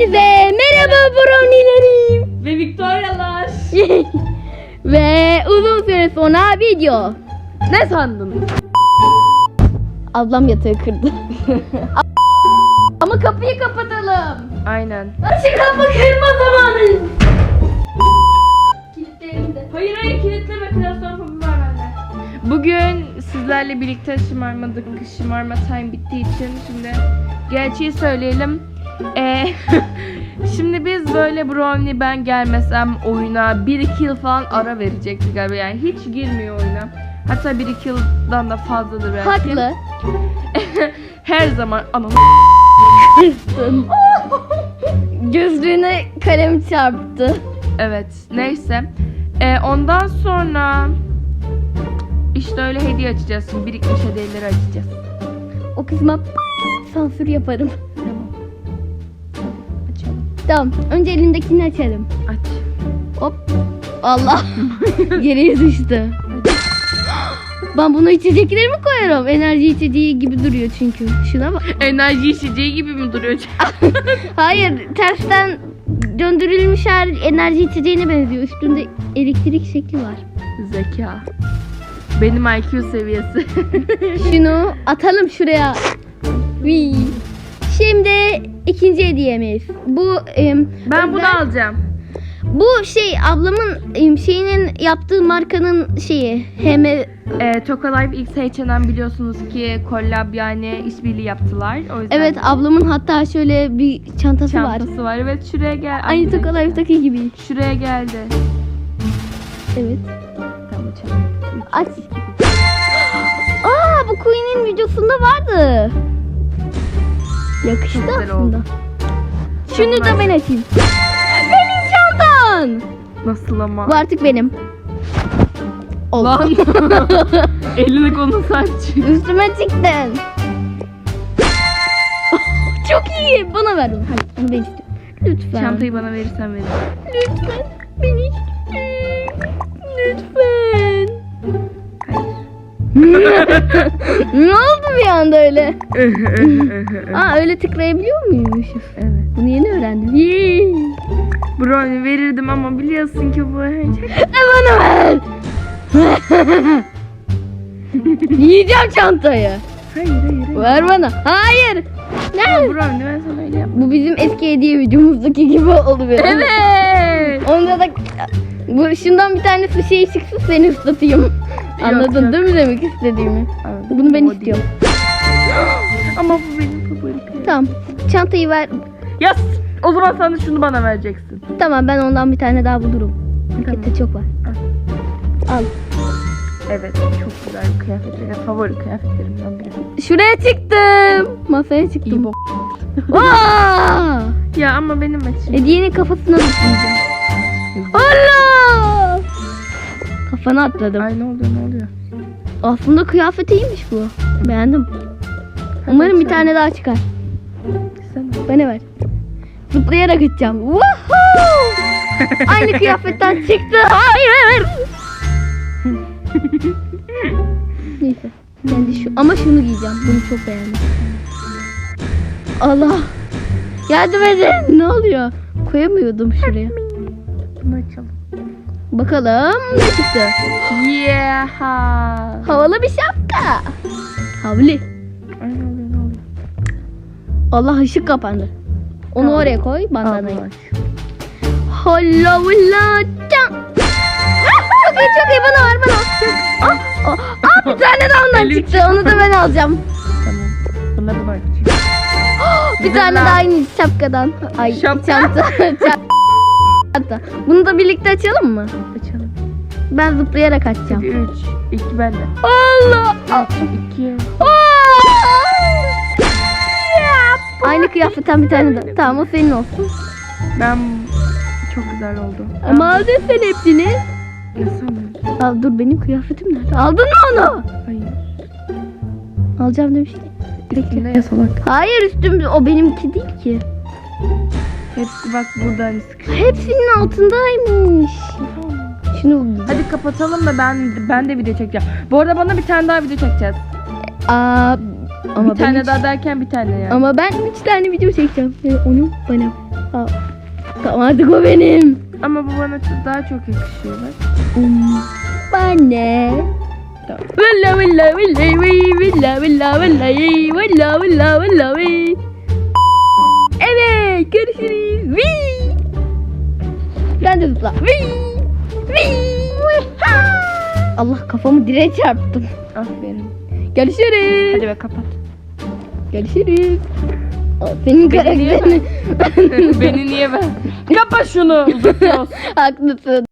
Hepinize merhaba brownilerim. Ve Victoria'lar. Ve uzun süre sonra video. Ne sandın? Ablam yatağı kırdı. Ama kapıyı kapatalım. Aynen. Açık kapı kırma zamanı. Kilitlerimde. Hayır hayır kilitleme klastrofobi var bende. Bugün sizlerle birlikte şımarmadık. Şımarma time bittiği için şimdi gerçeği söyleyelim. Ee, şimdi biz böyle Brownie ben gelmesem oyuna 1-2 yıl falan ara verecektik galiba. Yani hiç girmiyor oyuna. Hatta 1-2 yıldan da fazladır belki. Haklı. Her zaman anam Kırsın. Gözlüğüne kalem çarptı. Evet neyse. Ee, ondan sonra işte öyle hediye açacağız. Şimdi birikmiş hediyeleri açacağız. O kısma sansür yaparım. Tamam. Önce elindekini açalım. Aç. Hop. Allah. Geriye düştü. Ben bunu içecekleri mi koyarım? Enerji içeceği gibi duruyor çünkü. Şuna bak. Enerji içeceği gibi mi duruyor? Hayır, tersten döndürülmüş her enerji içeceğine benziyor. Üstünde elektrik şekli var. Zeka. Benim IQ seviyesi. Şunu atalım şuraya. Vii. Şimdi ikinci hediyemiz. Bu em, ben bunu özel- alacağım. Bu şey ablamın em, şeyinin yaptığı markanın şeyi. Hem Ee, Toka Life X H&M biliyorsunuz ki collab yani işbirliği yaptılar. O yüzden evet ablamın hatta şöyle bir çantası, var. çantası var. Evet şuraya gel. Aynı Toka Life'daki gibi. Şuraya geldi. Evet. Tamam. Aç. Aa bu Queen'in videosunda vardı. Yakıştı Çok güzel aslında. oldu. Şunu da ben açayım. Senin çantan. Nasıl ama? Bu artık benim. Oldu. Lan. Elini kolunu saç. Üstüme çıktın. Çok iyi. Bana ver bunu. Hayır, bunu ben istiyorum. Lütfen. Çantayı bana verirsen veririm. Lütfen. Ben istiyorum. Lütfen. bir anda öyle? Aa öyle tıklayabiliyor muymuşuz? evet. Bunu yeni öğrendim. Yee. Brownie verirdim ama biliyorsun ki bu E bana ver. Yiyeceğim çantayı. Hayır hayır hayır. Ver bana. Hayır. Ne? Brownie ben sana öyle. Bu bizim eski hediye videomuzdaki gibi biraz. Evet. Onda da bu şundan bir tane su şeyi çıksın seni ıslatayım. Anladın yok. değil mi demek istediğimi? Evet, Bunu ben o istiyorum. değil. Ama bu benim favorim. Tamam. Çantayı ver. Yas. O zaman sen de şunu bana vereceksin. Tamam ben ondan bir tane daha bulurum. Pakette Tamam. çok var. Al. Evet çok güzel kıyafetlerim. Favori kıyafetlerimden biri. Şuraya çıktım. Masaya İyi çıktım. bok. Aa! Ya ama benim için. Hediyenin kafasına düşüreceğim. Allah! Kafana atladım. Ay ne oluyor ne oluyor? Aslında kıyafet iyiymiş bu. Beğendim. Umarım bir tane daha çıkar. Bana ver. Zıplayarak gideceğim. Aynı kıyafetten çıktı. Hayır. Neyse. Ben şu ama şunu giyeceğim. Bunu çok beğendim. Allah. Yardım edin. Ne oluyor? Koyamıyordum şuraya. bunu açalım. Bakalım ne çıktı? Yeah. Havalı bir şapka. Havli. Allah ışık kapandı. Onu Tamam. oraya koy bandanayı. aç. Holla vulla can. Ah, Çok iyi çok iyi bana ver bana. Ah, ah, ah, bir tane daha ondan çıktı. Onu da ben alacağım. Tamam. Bunları da açayım. Bir Güzel tane daha aynı şapkadan. Ay Şapka. çanta. çanta. Bunu da birlikte açalım mı? Açalım. Ben zıplayarak açacağım. Hadi 3, 2 ben de. Allah. Ah. 2. Aynı kıyafetten bir tane daha. Tamam o senin olsun. Ben çok güzel oldu. Ama aldın sen hepsini. Sanıyorsun? Al dur benim kıyafetim nerede? Aldın mı onu? Hayır. Alacağım demiştim. Üstünde ya salak. Hayır üstüm o benimki değil ki. Hepsi bak burada hani. Hepsinin altındaymış. Şunu Hadi kapatalım da ben ben de video çekeceğim. Bu arada bana bir tane daha video çekeceğiz. Aa, ama bir tane hiç- daha derken bir tane ya. ama ben üç tane video çekeceğim. Ve onu bana Aa, Tamam artık o benim. Ama bu bana daha çok yakışıyor bak. Anne. Tamam. Valla valla valla valla valla valla valla valla valla Evet görüşürüz. Vii. Ben de zıpla. Vii. Vii. Allah kafamı direğe çarptım. Aferin. Görüşürüz. Hadi be kapat. Görüşürüz. Senin Beni niye. Beni niye ben? Kapa şunu. Uzatıyorsun. Haklısın.